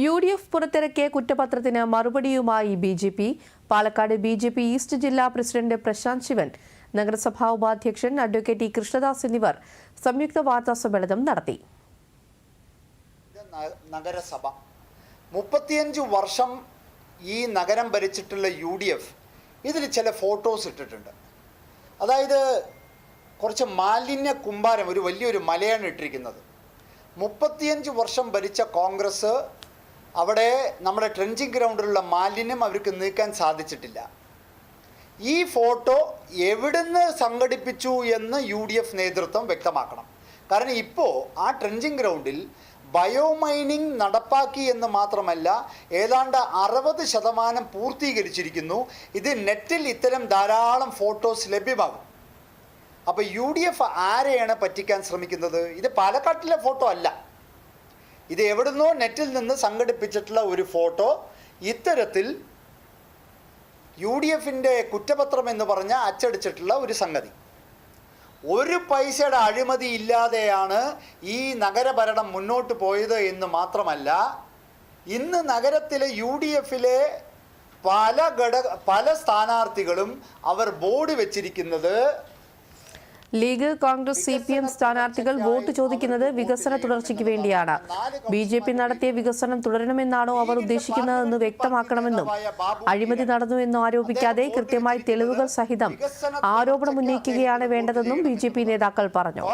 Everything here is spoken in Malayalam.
യു ഡി എഫ് പുറത്തിറക്കിയ കുറ്റപത്രത്തിന് മറുപടിയുമായി B J P. Palakkad B J P east ജില്ലാ പ്രസിഡന്റ് പ്രശാന്ത് ശിവൻ നഗരസഭാ ഉപാധ്യക്ഷൻ അഡ്വക്കേറ്റ് ഇ കൃഷ്ണദാസ് എന്നിവർ സംയുക്ത വാർത്താ സമ്മേളനം നടത്തി. നഗരസഭ. മുപ്പത്തിയഞ്ച് വർഷം ഈ നഗരം ഭരിച്ചിട്ടുള്ള യു ഡി എഫ് ഇതിൽ ചില ഫോട്ടോസ് ഇട്ടിട്ടുണ്ട്. അതായത് കുറച്ച് മാലിന്യ കുമ്പാരം ഒരു വലിയൊരു മലയാണ് ഇട്ടിരിക്കുന്നത്. മുപ്പത്തിയഞ്ച് വർഷം ഭരിച്ച കോൺഗ്രസ് അവിടെ നമ്മുടെ ട്രെഞ്ചിങ് ഗ്രൗണ്ടിലുള്ള മാലിന്യം അവർക്ക് നീക്കാൻ സാധിച്ചിട്ടില്ല. ഈ ഫോട്ടോ എവിടുന്ന് സംഘടിപ്പിച്ചു എന്ന് യു ഡി എഫ് നേതൃത്വം വ്യക്തമാക്കണം. കാരണം ഇപ്പോൾ ആ ട്രെഞ്ചിങ് ഗ്രൗണ്ടിൽ ബയോമൈനിങ് നടപ്പാക്കി എന്ന് മാത്രമല്ല ഏതാണ്ട് അറുപത് ശതമാനം പൂർത്തീകരിച്ചിരിക്കുന്നു. ഇത് നെറ്റിൽ ഇത്തരം ധാരാളം ഫോട്ടോസ് ലഭ്യമാകും. അപ്പോൾ യു ഡി എഫ് ആരെയാണ് പറ്റിക്കാൻ ശ്രമിക്കുന്നത്? ഇത് പാലക്കാട്ടിലെ ഫോട്ടോ അല്ല. ഇത് എവിടുന്നോ നെറ്റിൽ നിന്ന് സംഘടിപ്പിച്ചിട്ടുള്ള ഒരു ഫോട്ടോ. ഇത്തരത്തിൽ യു ഡി എഫിന്റെ കുറ്റപത്രം എന്ന് പറഞ്ഞ അച്ചടിച്ചിട്ടുള്ള ഒരു സംഗതി. ഒരു പൈസയുടെ അഴിമതി ഇല്ലാതെയാണ് ഈ നഗരഭരണം മുന്നോട്ട് പോയത് എന്ന് മാത്രമല്ല ഇന്ന് നഗരത്തിലെ യു ഡി എഫിലെ പല ഘടക പല സ്ഥാനാർത്ഥികളും അവർ ബോർഡ് വെച്ചിരിക്കുന്നത് league Congress C P M സ്ഥാനാർത്ഥികൾ വോട്ട് ചോദിക്കുന്നത് വികസന തുടർച്ചയ്ക്ക് വേണ്ടിയാണ്. ബി ജെ പി നടത്തിയ വികസനം തുടരണമെന്നാണോ അവർ ഉദ്ദേശിക്കുന്നതെന്ന് വ്യക്തമാക്കണമെന്നും അഴിമതി നടന്നു എന്ന് ആരോപിക്കാതെ കൃത്യമായി തെളിവുകൾ സഹിതം ആരോപണം ഉന്നയിക്കുകയാണ് വേണ്ടതെന്നും ബി നേതാക്കൾ പറഞ്ഞു.